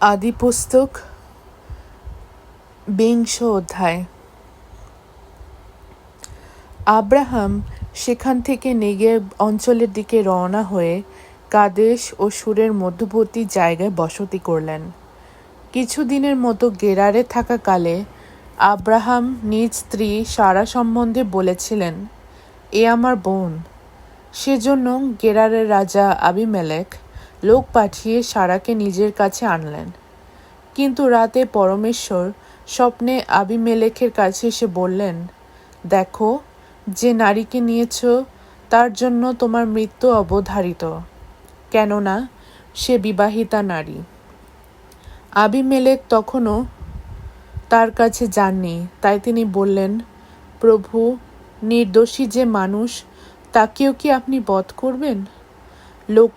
আদি পুস্তক বিংশ অধ্যায়। আব্রাহাম সেখান থেকে নেগেব অঞ্চলের দিকে রওনা হয়ে কাদেশ ও সুরের মধ্যবর্তী জায়গায় বসতি করলেন। কিছুদিনের মতো গেরারে থাকাকালে আব্রাহাম নিজ স্ত্রী সারা সম্বন্ধে বলেছিলেন, এ আমার বোন। সেজন্য গেরারের রাজা আবিমেলেক লোক পাঠিয়ে সারাকে নিজের কাছে আনলেন। কিন্তু রাতে পরমেশ্বর স্বপ্নে আবিমেলেকের কাছে এসে বললেন, দেখো, যে নারীকে নিয়েছ, তার জন্য তোমার মৃত্যু অবধারিত। কেননা, সে বিবাহিতা নারী আবিমেলেক তখনও তার কাছে যাননি। তাই তিনি বললেন, প্রভু, নির্দোষী যে মানুষ, তাকেও কি আপনি বধ করবেন? লোক